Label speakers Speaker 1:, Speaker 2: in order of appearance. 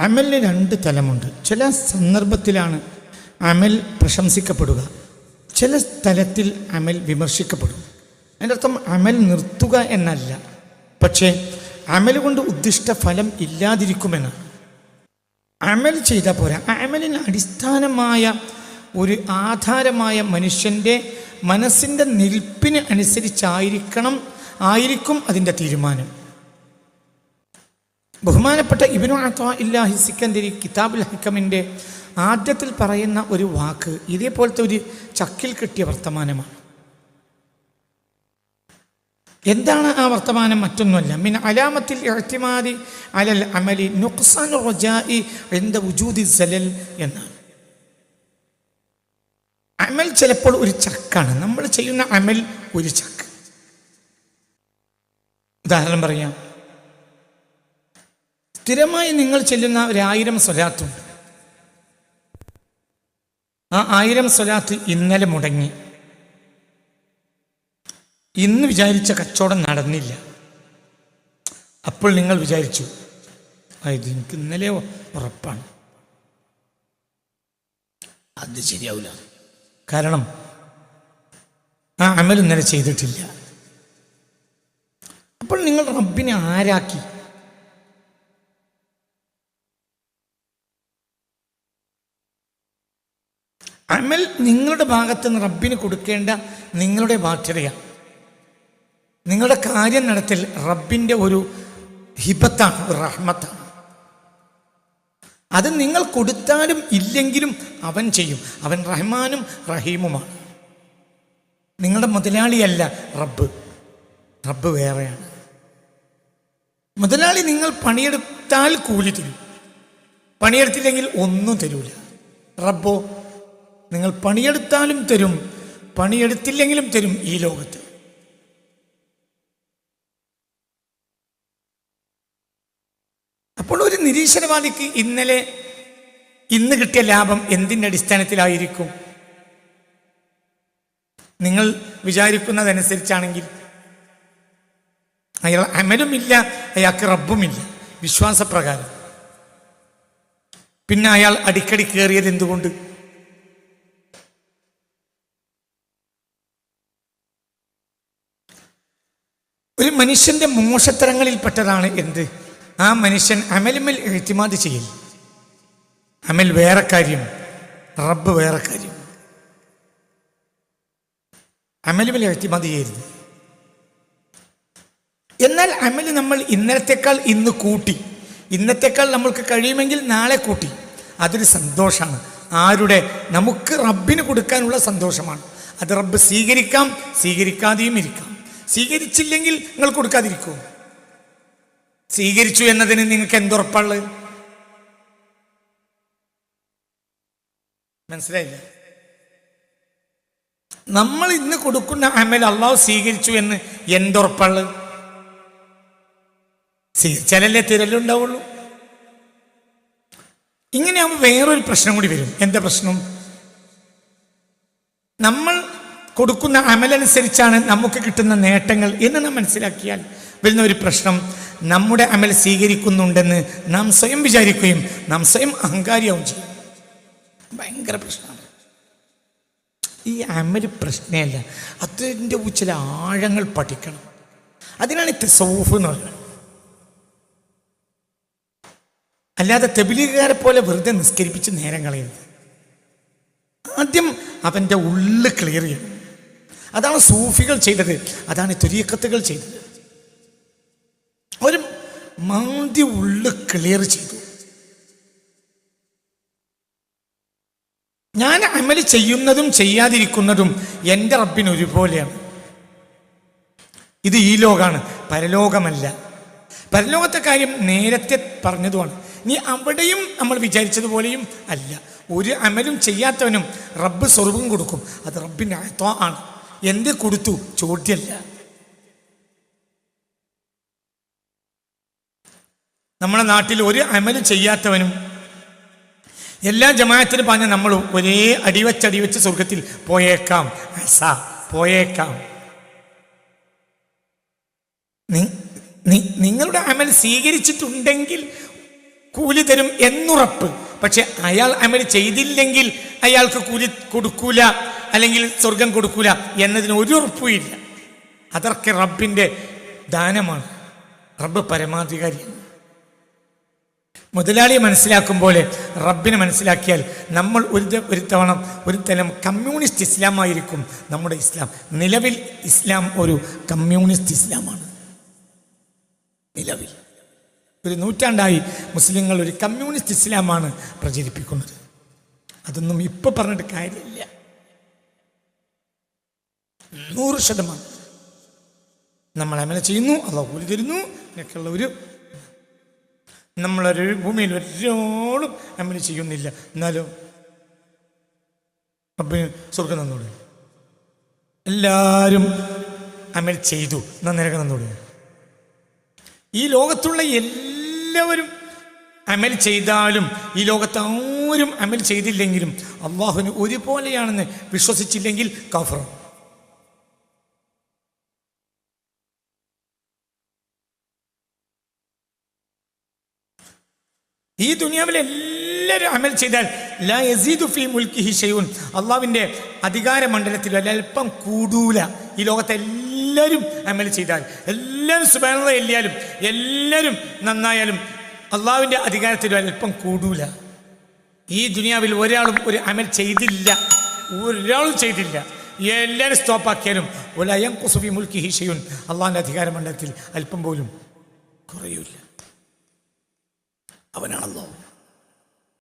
Speaker 1: അമലിന് രണ്ട് തലമുണ്ട്. ചില സന്ദർഭത്തിലാണ് അമൽ പ്രശംസിക്കപ്പെടുക. ചില സ്ഥലത്തിൽ അമൽ വിമർശിക്കപ്പെടും. അതിന്റെ അർത്ഥം അമൽ നിർത്തുക എന്നല്ല. പക്ഷേ അമൽ കൊണ്ട് ഉദ്ദിഷ്ട ഫലം ഇല്ലാതിരിക്കുമെന്നാണ്. അമൽ ചെയ്താൽ പോരാ. അമലിന് അടിസ്ഥാനമായ ഒരു ആധാരമായ മനുഷ്യന്റെ മനസ്സിന്റെ നിൽപ്പിന് അനുസരിച്ചായിരിക്കണം ആയിരിക്കും അതിന്റെ തീരുമാനം. ബഹുമാനപ്പെട്ട ഇബിനു അത്താ ഇല്ലാഹി സിക്കന്തിരി കിതാബുൽ ഹക്കമിന്റെ ആദ്യത്തിൽ പറയുന്ന ഒരു വാക്ക് ഇതേപോലത്തെ ഒരു ചക്കിൽ കിട്ടിയ വർത്തമാനമാണ്. എന്താണ് ആ വർത്തമാനം? മറ്റൊന്നുമല്ല. മിൻ അലാമത്തിൽ എഴുത്തിമാതി അലൽ അമലി നുക്സാൻ സലൽ എന്നാണ്. അമൽ ചിലപ്പോൾ ഒരു ചക്കാണ്. നമ്മൾ ചെയ്യുന്ന അമൽ ഒരു ചക്ക്. ഉദാഹരണം പറയാം. സ്ഥിരമായി നിങ്ങൾ ചെല്ലുന്ന ഒരായിരം സ്വലാത്തുണ്ട് ആ ആയിരം സ്വലാത്ത് ഇന്നലെ മുടങ്ങി. ഇന്ന് വിചാരിച്ച കച്ചവടം നടന്നില്ല. അപ്പോൾ നിങ്ങൾ വിചാരിച്ചു "ആ, ഇത് എനിക്ക് ഇന്നലെ ഉറപ്പാണ്. അത് ശരിയാവില്ല കാരണം ആ അമൽ ഇന്നലെ ചെയ്തിട്ടില്ല. അപ്പോൾ നിങ്ങൾ റബ്ബിനെ ആരാക്കി? അമൽ നിങ്ങളുടെ ഭാഗത്ത് നിന്ന് റബ്ബിന് കൊടുക്കേണ്ട നിങ്ങളുടെ ബാധ്യതയാണ്. നിങ്ങളുടെ കാര്യം നടത്തൽ റബ്ബിന്റെ ഒരു ഹിബത്താണ് ഒരു റഹ്മത്താണ്. അത് നിങ്ങൾ കൊടുത്താലും ഇല്ലെങ്കിലും അവൻ ചെയ്യും. അവൻ റഹ്മാനും റഹീമുമാണ്. നിങ്ങളുടെ മുതലാളിയല്ല റബ്ബ്. റബ്ബ് വേറെയാണ്. മുതലാളി നിങ്ങൾ പണിയെടുത്താൽ കൂലി തരും. പണിയെടുത്തില്ലെങ്കിൽ ഒന്നും തരൂല. റബ്ബോ നിങ്ങൾ പണിയെടുത്താലും തരും പണിയെടുത്തില്ലെങ്കിലും തരും ഈ ലോകത്ത്. അപ്പോൾ ഒരു നിരീശ്വരവാദിക്ക് ഇന്നലെ ഇന്ന് കിട്ടിയ ലാഭം എന്തിന്റെ അടിസ്ഥാനത്തിലായിരിക്കും? നിങ്ങൾ വിചാരിക്കുന്നതനുസരിച്ചാണെങ്കിൽ അയാൾ അമലുമില്ല അയാൾക്ക് റബ്ബുമില്ല വിശ്വാസപ്രകാരം. പിന്നെ അയാൾ അടിക്കടി കയറിയത് എന്തുകൊണ്ട്? ഒരു മനുഷ്യന്റെ മോശത്തരങ്ങളിൽപ്പെട്ടതാണ് എന്ത്? ആ മനുഷ്യൻ അമലുമൽ എഴുത്തിമാതി ചെയ്യൽ. അമൽ വേറെ കാര്യം റബ്ബ് വേറെ കാര്യം. അമലുമൽ എഴുത്തിമാതി ചെയ്യരുത്. എന്നാൽ അമൽ നമ്മൾ ഇന്നലത്തേക്കാൾ ഇന്ന് കൂട്ടി ഇന്നത്തേക്കാൾ നമ്മൾക്ക് കഴിയുമെങ്കിൽ നാളെ കൂട്ടി. അതൊരു സന്തോഷമാണ്. ആരുടെ? നമുക്ക് റബ്ബിന് കൊടുക്കാനുള്ള സന്തോഷമാണ്. അത് റബ്ബ് സ്വീകരിക്കാം സ്വീകരിക്കാതെയും ഇരിക്കാം. സ്വീകരിച്ചില്ലെങ്കിൽ നിങ്ങൾ കൊടുക്കാതിരിക്കൂ. സ്വീകരിച്ചു എന്നതിന് നിങ്ങൾക്ക് എന്തുറപ്പുള്ളത് മനസ്സിലായില്ല? നമ്മൾ ഇന്ന് കൊടുക്കുന്ന അമൽ അള്ളാഹു സ്വീകരിച്ചു എന്ന് എന്തുറപ്പുള്ളത് സ്വീകരിച്ചാലല്ലേ തിരലുണ്ടാവുള്ളൂ. ഇങ്ങനെയാകുമ്പോൾ വേറൊരു പ്രശ്നം കൂടി വരും. എന്താ പ്രശ്നം? നമ്മൾ കൊടുക്കുന്ന അമലനുസരിച്ചാണ് നമുക്ക് കിട്ടുന്ന നേട്ടങ്ങൾ എന്ന് നാം മനസ്സിലാക്കിയാൽ വരുന്ന ഒരു പ്രശ്നം നമ്മുടെ അമൽ സ്വീകരിക്കുന്നുണ്ടെന്ന് നാം സ്വയം വിചാരിക്കുകയും നാം സ്വയം അഹങ്കാരിയാവും ചെയ്യും. ഭയങ്കര പ്രശ്നമാണ്. ഈ അമൽ പ്രശ്നമല്ല അതിന്റെ ചില ആഴങ്ങൾ പഠിക്കണം. അതിനാണ് തെസൗഫ് എന്ന് പറയുന്നത്. അല്ലാതെ തെബിലികാരെ പോലെ വെറുതെ നിസ്കരിപ്പിച്ച് നേരം കളയരുത്. ആദ്യം അവന്റെ ഉള്ളിൽ ക്ലിയർ ചെയ്യണം. അതാണ് സൂഫികൾ ചെയ്തത്. അതാണ് തുരിയക്കത്തുകൾ ചെയ്തത്. അവർ മാന്തി ഉള്ള് ക്ലിയർ ചെയ്തു. ഞാൻ അമൽ ചെയ്യുന്നതും ചെയ്യാതിരിക്കുന്നതും എന്റെ റബ്ബിന് ഒരുപോലെയാണ്. ഇത് ഈ ലോകമാണ് പരലോകമല്ല. പരലോകത്തെ കാര്യം നേരത്തെ പറഞ്ഞതുമാണ്. നീ അവിടെയും നമ്മൾ വിചാരിച്ചതുപോലെയും അല്ല. ഒരു അമലും ചെയ്യാത്തവനും റബ്ബ് സ്വർഗം കൊടുക്കും. അത് റബ്ബിന്റെ ആണ്. എന്ത് കൊടുത്തു? ചോദ്യമല്ല നമ്മുടെ നാട്ടിൽ ഒരു അമൽ ചെയ്യാത്തവനും എല്ലാ ജമാഅത്തിനും പറഞ്ഞ നമ്മൾ ഒരേ അടിവച്ച് അടിവച്ച് സ്വർഗത്തിൽ പോയേക്കാം. പോയേക്കാം. നിങ്ങളുടെ അമൽ സ്വീകരിച്ചിട്ടുണ്ടെങ്കിൽ കൂലി തരും എന്നുറപ്പ്. പക്ഷെ അയാൾ അമൽ ചെയ്തില്ലെങ്കിൽ അയാൾക്ക് കൂലി കൊടുക്കൂല. അല്ലെങ്കിൽ സ്വർഗം കൊടുക്കൂല എന്നതിന് ഒരു ഉറപ്പുമില്ല. അതൊക്കെ റബ്ബിന്റെ ദാനമാണ്. റബ്ബ് പരമാധികാരിയാണ്. മുതലാളിയെ മനസ്സിലാക്കുമ്പോൾ റബ്ബിനെ മനസ്സിലാക്കിയാൽ നമ്മൾ ഒരു ഒരു തവണ ഒരു തരം കമ്മ്യൂണിസ്റ്റ് ഇസ്ലാമായിരിക്കും നമ്മുടെ ഇസ്ലാം. നിലവിൽ ഇസ്ലാം ഒരു കമ്മ്യൂണിസ്റ്റ് ഇസ്ലാമാണ്. നിലവിൽ. ഒരു നൂറ്റാണ്ടായി മുസ്ലിങ്ങൾ ഒരു കമ്മ്യൂണിസ്റ്റ് ഇസ്ലാമാണ് പ്രചരിപ്പിക്കുന്നത്. അതൊന്നും ഇപ്പോൾ പറഞ്ഞിട്ട് കാര്യമില്ല. നൂറ് ശതമാനം. നമ്മൾ അങ്ങനെ ചെയ്യുന്നു അള്ളാഹ് കൂലി തരുന്നു എന്നൊക്കെയുള്ള ഒരു നമ്മളൊരു ഭൂമിയിൽ ഒരാളും അമല ചെയ്യുന്നില്ല. എന്നാലും അപ്പം സ്വർഗം നന്നോട് എല്ലാവരും അമൽ ചെയ്തു. നന്നേരൊക്കെ നന്നോട് ഈ ലോകത്തുള്ള എല്ലാവരും അമൽ ചെയ്താലും ഈ ലോകത്ത് ആരും അമൽ ചെയ്തില്ലെങ്കിലും അള്ളാഹുവിന് ഒരുപോലെയാണെന്ന് വിശ്വസിച്ചില്ലെങ്കിൽ കാഫറും ഈ ദുനിയാവിൽ എല്ലാവരും അമൽ ചെയ്താൽ ലാ യസീദു ഫീ മുൽക്കിഹി ഷെയ്യൂൻ അള്ളാവിന്റെ അധികാര മണ്ഡലത്തിൽ അല്ലൽപ്പം കൂടൂല. ഈ ലോകത്തെ എല്ലാവരും അമൽ ചെയ്താൽ. എല്ലാവരും സുബാനത എല്ലിയാലും എല്ലാവരും നന്നായാലും അള്ളാവിന്റെ അധികാരത്തിൽ അല്പം കൂടൂല. ഈ ദുനിയാവിൽ ഒരാളും ഒരു അമൽ ചെയ്തില്ല. ഒരാളും ചെയ്തില്ല. എല്ലാവരും സ്റ്റോപ്പാക്കിയാലും ഒലയം കുസുഫി മുൽക്കി ഹിഷയുൻ അള്ളാഹിന്റെ അധികാര മണ്ഡലത്തിൽ അല്പം പോലും കുറയൂല. അവനാണല്ലോ.